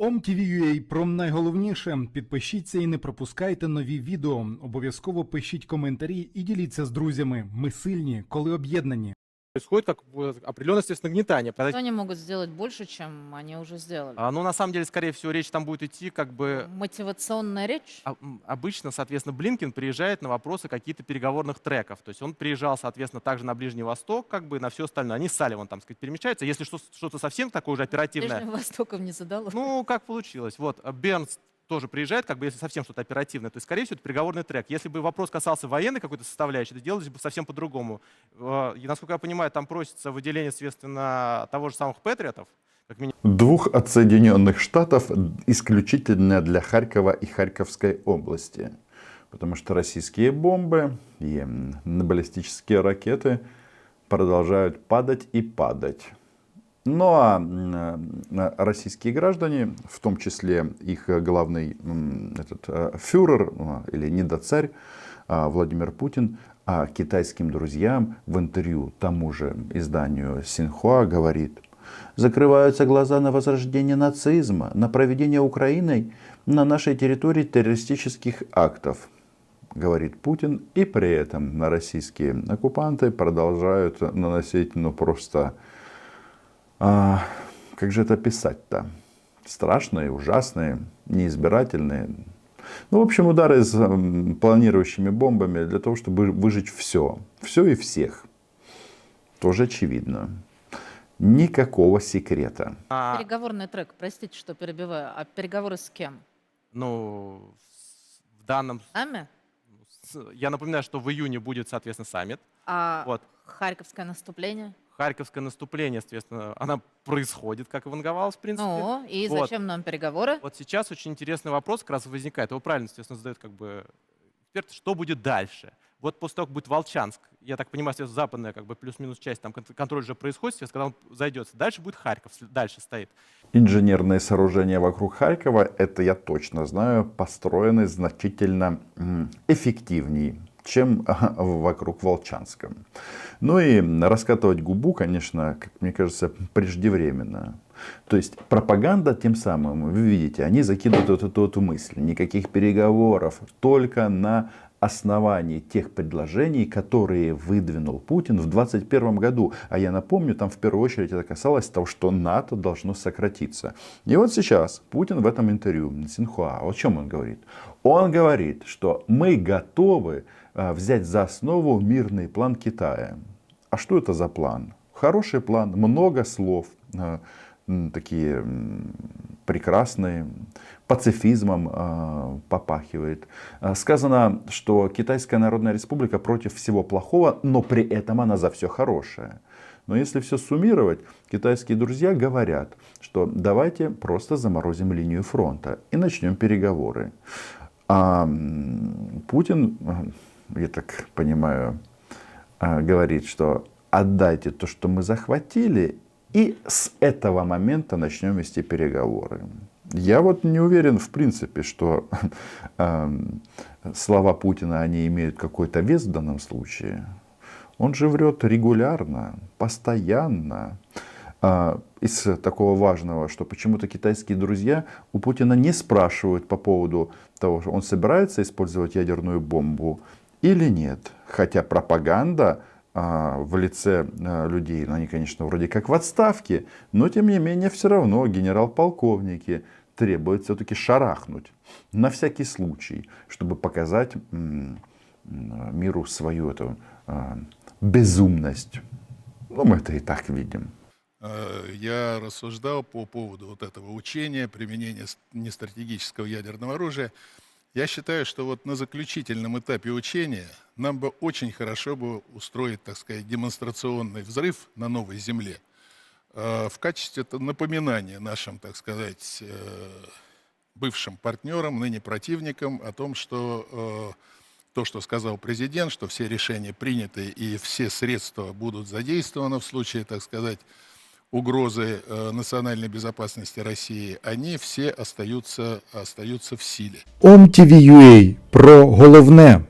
OMTV.ua про найголовніше. Підпишіться і не пропускайте нові відео. Обов'язково пишіть коментарі і діліться з друзями. Ми сильні, коли об'єднані. Происходит как бы определенное, естественно, нагнетание. Что они могут сделать больше, чем они уже сделали? А, ну, на самом деле, скорее всего, речь там будет идти как бы... Мотивационная речь? а, Обычно, соответственно, Блинкин приезжает на вопросы каких-то переговорных треков. То есть он приезжал, соответственно, также на Ближний Восток, как бы на все остальное. Они с Салливан, там сказать, перемещаются. Если что- что-то совсем такое уже оперативное, Ближним Востоком не задал. ну, как получилось. Вот, а Бернс тоже приезжает, как бы, если совсем что-то оперативное, то есть, скорее всего, это переговорный трек. Если бы вопрос касался военной какой-то составляющей, это делалось бы совсем по-другому. Э, И, насколько я понимаю, там просится выделение, соответственно, того же самых патриотов, как минимум. Двух от Соединенных Штатов исключительно для Харькова и Харьковской области. Потому что российские бомбы и баллистические ракеты продолжают падать и падать. Ну а э, российские граждане, в том числе их главный этот, э, фюрер э, или недоцарь а, Владимир Путин, а китайским друзьям в интервью тому же изданию Синхуа говорит, закрываются глаза на возрождение нацизма, на проведение Украиной на нашей территории террористических актов, говорит Путин, и при этом на российские оккупанты продолжают наносить, ну просто, а, как же это писать-то? Страшные, ужасные, неизбирательные. Ну, в общем, удары с планирующими бомбами для того, чтобы выжить все. Все и всех. Тоже очевидно. Никакого секрета. А, Переговорный трек, простите, что перебиваю. А переговоры с кем? ну, в данном... С нами? с- Я напоминаю, что в июне будет, соответственно, саммит. А Вот. Харьковское наступление? Харьковское наступление, соответственно, она происходит, как и ванговалось, в принципе. Ну, и Вот. зачем нам переговоры? Вот сейчас очень интересный вопрос как раз возникает. Его правильно, естественно, задает как бы эксперт. Что будет дальше? Вот после того, как будет Волчанск, я так понимаю, что западная как бы плюс-минус часть, там кон- контроль уже происходит, сейчас, когда он зайдет. Дальше будет Харьков, дальше стоит. Инженерные сооружения вокруг Харькова, это я точно знаю, построены значительно эффективнее, чем вокруг Волчанска. Ну и раскатывать губу, конечно, как мне кажется, преждевременно. То есть пропаганда тем самым, вы видите, они закидывают вот эту, эту мысль. Никаких переговоров, только на основании тех предложений, которые выдвинул Путин в 2021 году. А я напомню, там в первую очередь это касалось того, что НАТО должно сократиться. И вот сейчас Путин в этом интервью Синхуа, о чем он говорит? Он говорит, что мы готовы взять за основу мирный план Китая. А что это за план? Хороший план, много слов, м, такие прекрасные, пацифизмом а, попахивает. Сказано, что Китайская Народная Республика против всего плохого, но при этом она за все хорошее. Но если все суммировать, китайские друзья говорят, что давайте просто заморозим линию фронта и начнем переговоры. А Путин, я так понимаю, а, говорит, что отдайте то, что мы захватили, и с этого момента начнем вести переговоры. Я вот не уверен, в принципе, что эм, слова Путина, они имеют какой-то вес в данном случае. Он же врет регулярно, постоянно. А, Из такого важного, что почему-то китайские друзья у Путина не спрашивают по поводу того, что он собирается использовать ядерную бомбу или нет. Хотя пропаганда а, в лице а, людей, ну, они, конечно, вроде как в отставке, но тем не менее все равно генерал-полковники требуют все-таки шарахнуть на всякий случай, чтобы показать миру свою эту а, безумность. Ну, мы это и так видим. Я рассуждал по поводу вот этого учения, применения нестратегического ядерного оружия. Я считаю, что вот на заключительном этапе учения нам бы очень хорошо бы устроить, так сказать, демонстрационный взрыв на новой земле э, в качестве напоминания нашим, так сказать, э, бывшим партнерам, ныне противникам о том, что э, то, что сказал президент, что все решения приняты и все средства будут задействованы в случае, так сказать, угрозы э, национальной безопасности России, они все остаются, остаются в силе. OMTV.ua про головне.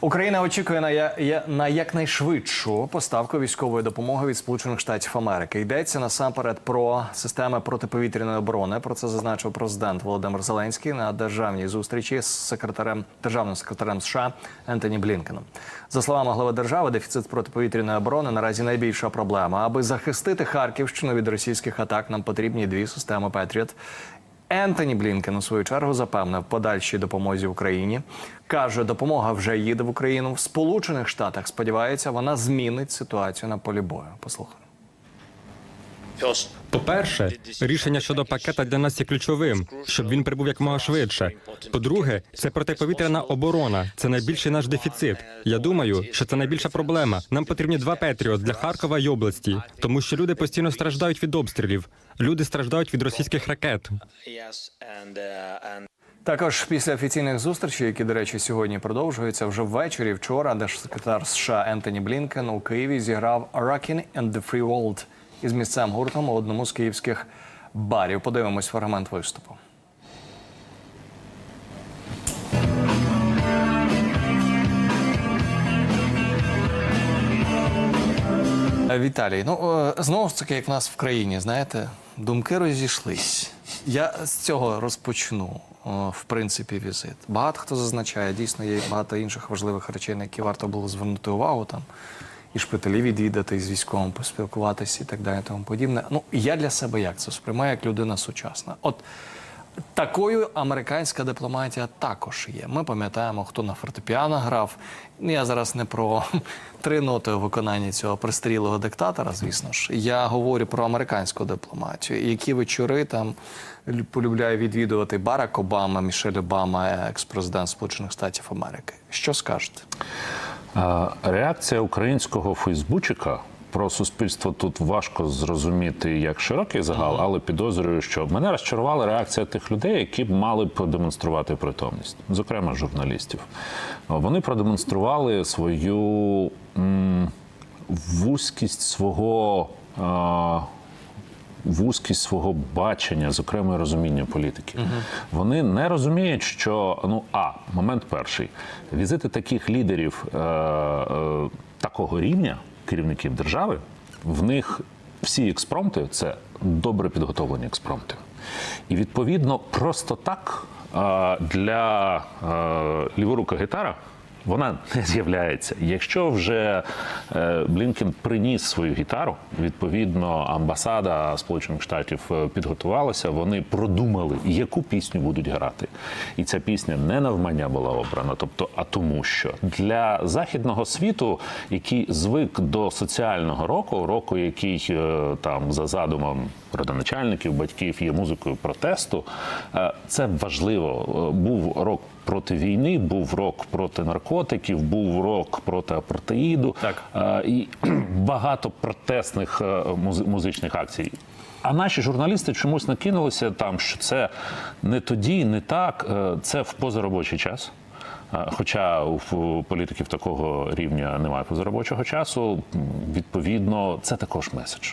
Україна очікує на, я, на якнайшвидшу поставку військової допомоги від Сполучених Штатів Америки. Йдеться насамперед про системи протиповітряної оборони. Про це зазначив президент Володимир Зеленський на державній зустрічі з секретарем державним секретарем США Ентоні Блінкеном. За словами глави держави, дефіцит протиповітряної оборони наразі найбільша проблема. Аби захистити Харківщину від російських атак, нам потрібні дві системи Петріот. Ентоні Блінкен у свою чергу запевнив подальшій допомозі Україні. каже, допомога вже їде в Україну. В Сполучених Штатах сподівається, вона змінить ситуацію на полі бою. Послухаємо. По-перше, рішення щодо пакета для нас є ключовим, щоб він прибув якомога швидше. По-друге, це протиповітряна оборона. Це найбільший наш дефіцит. Я думаю, що це найбільша проблема. Нам потрібні два Петріот для Харкова й області, тому що люди постійно страждають від обстрілів. Люди страждають від російських ракет. Також після офіційних зустрічей, які, до речі, сьогодні продовжуються, вже ввечері вчора держсекретар США Ентоні Блінкен у Києві зіграв «Rockin' and the Free World» із місцевим гуртом у одному з київських барів. Подивимось фрагмент виступу. Е, Віталій, ну е, знову ж таки, як в нас в країні, знаєте, думки розійшлись. Я з цього розпочну, е, в принципі, візит. Багато хто зазначає, дійсно є багато інших важливих речей, на які варто було звернути увагу там. І шпиталі відвідати, і з військовим поспілкуватися і так далі, тому подібне. Ну, я для себе як це сприймаю як людина сучасна. От Такою американська дипломатія також є. Ми пам'ятаємо, хто на фортепіано грав. Ну, Я зараз не про три ноти у виконанні цього пристрілого диктатора, звісно ж. Я говорю про американську дипломатію. Які вечори там полюбляє відвідувати Барак Обама, Мішель Обама, екс-президент Сполучених Штатів Америки. Що скажете? Реакція українського Фейсбучика про суспільство тут важко зрозуміти як широкий загал, але підозрюю, що мене розчарувала реакція тих людей, які б мали продемонструвати притомність, зокрема журналістів. Вони продемонстрували свою м, вузькість свого. а, вузькість свого бачення, зокрема розуміння політики. Вони не розуміють, що ну а момент перший візити таких лідерів е, е, такого рівня керівників держави. В них всі експромти це добре підготовлені експромти. І відповідно, просто так е, для е, ліворука гітара вона не з'являється. Якщо вже е, Блінкен приніс свою гітару, відповідно, амбасада Сполучених Штатів е, підготувалася, вони продумали, яку пісню будуть грати. І ця пісня не навмання була обрана, тобто, а тому, що для західного світу, який звик до соціального року, року, який е, там за задумом родоначальників, батьків є музикою протесту, це важливо. Був рок проти війни, був рок проти наркотиків, був рок проти апартеїду Так. І багато протестних е, музичних акцій. А наші журналісти чомусь накинулися там, що це не тоді, не так, е, це в позаробочий час. Хоча у політиків такого рівня немає позаробочого часу, відповідно, це також меседж.